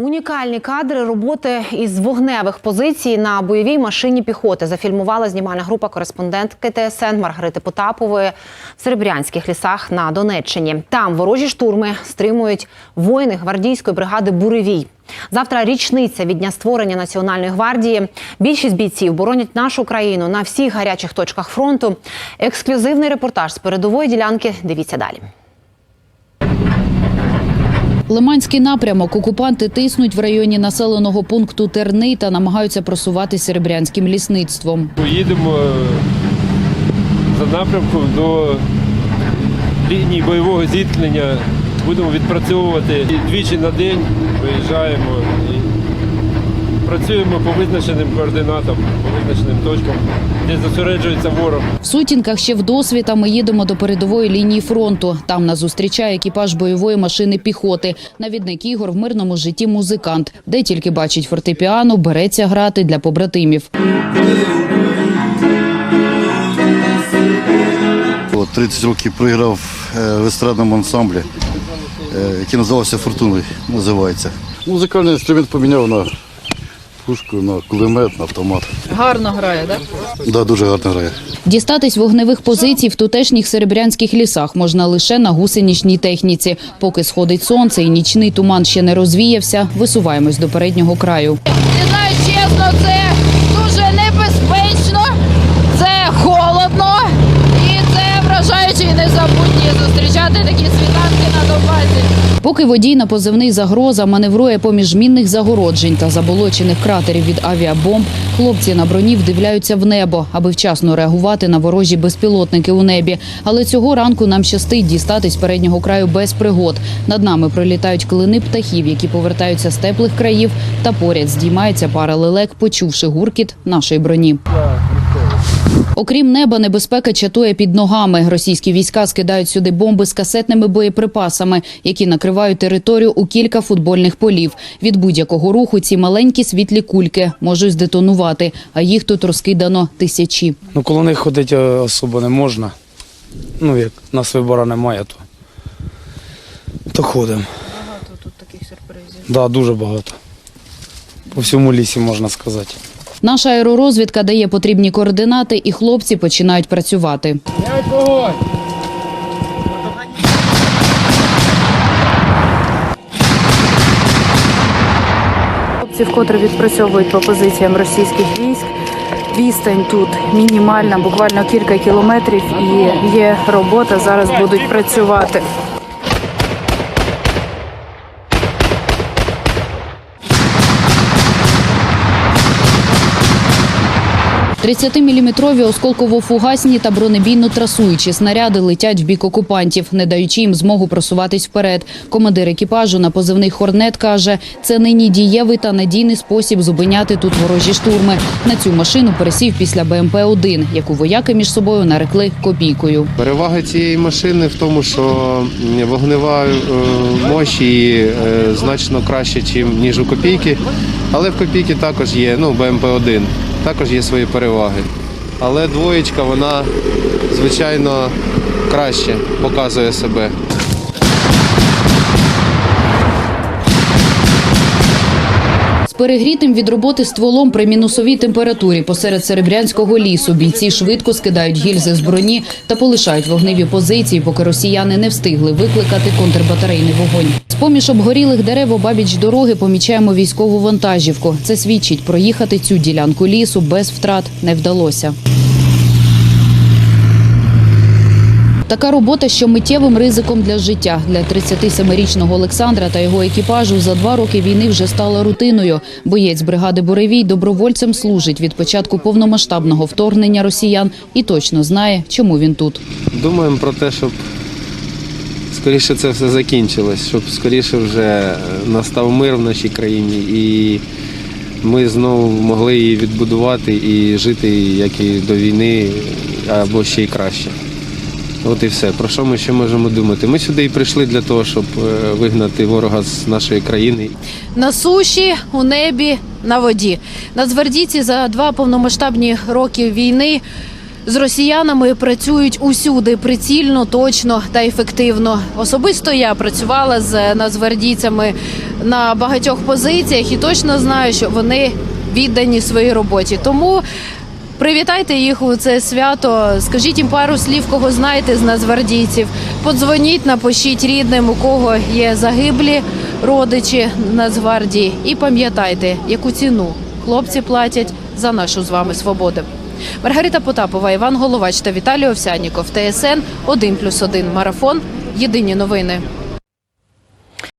Унікальні кадри роботи із вогневих позицій на бойовій машині піхоти зафільмувала знімальна група кореспондентки ТСН Маргарити Потапової в Серебрянських лісах на Донеччині. Там ворожі штурми стримують воїни гвардійської бригади Буревій. Завтра річниця від дня створення Національної гвардії. Більшість бійців боронять нашу країну на всіх гарячих точках фронту. Ексклюзивний репортаж з передової ділянки. Дивіться далі. Лиманський напрямок окупанти тиснуть в районі населеного пункту Терни та намагаються просувати серебрянським лісництвом. Поїдемо е, за напрямком до лінії бойового зіткнення. Будемо відпрацьовувати двічі на день. Виїжджаємо працюємо по визначеним координатам, по визначеним точкам, де зосереджується ворог. В сутінках ще в досвіта ми їдемо до передової лінії фронту. Там нас зустрічає екіпаж бойової машини піхоти. Навідник Ігор в мирному житті музикант, де тільки бачить фортепіано, береться грати для побратимів. От 30 років проіграв е, в естрадному ансамблі, е, який називався Фортуною. Називається. Музикальний інструмент поміняв на пушку, на кулемет, на автомат. Гарно грає, так? Да, дуже гарно грає. Дістатись вогневих позицій в тутешніх серебрянських лісах можна лише на гусеничній техніці. Поки сходить сонце і нічний туман ще не розвіявся, висуваємось до переднього краю. Знаю чесно, це дуже небезпечно, це холодно і це вражаюче і незабутнє зустрічати такі світанки на Донбасі. Поки водій на позивний загроза маневрує поміж мінних загороджень та заболочених кратерів від авіабомб, хлопці на броні вдивляються в небо, аби вчасно реагувати на ворожі безпілотники у небі. Але цього ранку нам щастить дістатись переднього краю без пригод. Над нами пролітають клини птахів, які повертаються з теплих країв, та поряд здіймається пара лелек, почувши гуркіт нашої броні. Окрім неба, небезпека чатує під ногами. Російські війська скидають сюди бомби з касетними боєприпасами, які накривають територію у кілька футбольних полів. Від будь-якого руху ці маленькі світлі кульки можуть здетонувати, а їх тут розкидано тисячі. Ну, коло них ходити е, особо не можна. Ну, як нас вибору немає, то, то ходимо. Багато тут таких сюрпризів? Так, да, дуже багато. По всьому лісі можна сказати. Наша аеророзвідка дає потрібні координати, і хлопці починають працювати. Хлопці вкотре відпрацьовують по позиціям російських військ. Відстань тут мінімальна, буквально кілька кілометрів, і є робота. Зараз будуть працювати. 30-міліметрові осколково-фугасні та бронебійно-трасуючі снаряди летять в бік окупантів, не даючи їм змогу просуватись вперед. Командир екіпажу на позивний «Хорнет» каже, це нині дієвий та надійний спосіб зупиняти тут ворожі штурми. На цю машину пересів після БМП-1, яку вояки між собою нарекли копійкою. Перевага цієї машини в тому, що вогнева е, мощь е, значно краще, ніж у копійки. Але в копійки також є, ну, БМП-1, також є свої переваги. Але двоєчка, вона, звичайно, краще показує себе. Перегрітим від роботи стволом при мінусовій температурі посеред серебрянського лісу бійці швидко скидають гільзи з броні та полишають вогневі позиції, поки росіяни не встигли викликати контрбатарейний вогонь. З поміж обгорілих дерев обабіч дороги помічаємо військову вантажівку. Це свідчить, проїхати цю ділянку лісу без втрат не вдалося. Така робота, що миттєвим ризиком для життя для 37-річного Олександра та його екіпажу за два роки війни вже стала рутиною. Боєць бригади Буревій добровольцем служить від початку повномасштабного вторгнення росіян і точно знає, чому він тут. Думаємо про те, щоб скоріше це все закінчилось, щоб скоріше вже е, настав мир в нашій країні і ми знову могли її відбудувати і жити як і до війни, або ще й краще. От і все. Про що ми ще можемо думати? Ми сюди і прийшли для того, щоб е, вигнати ворога з нашої країни. На суші, у небі, на воді. Нацгвардійці за два повномасштабні роки війни З росіянами працюють усюди прицільно, точно та ефективно. Особисто я працювала з нацгвардійцями на багатьох позиціях і точно знаю, що вони віддані своїй роботі. Тому привітайте їх у це свято. Скажіть їм пару слів, кого знаєте з нацгвардійців. Подзвоніть, напишіть рідним, у кого є загиблі родичі Нацгвардії. І пам'ятайте, яку ціну хлопці платять за нашу з вами свободу. Маргарита Потапова, Іван Головач та Віталій Овсяніков. ТСН 1+,1 Марафон. Єдині новини.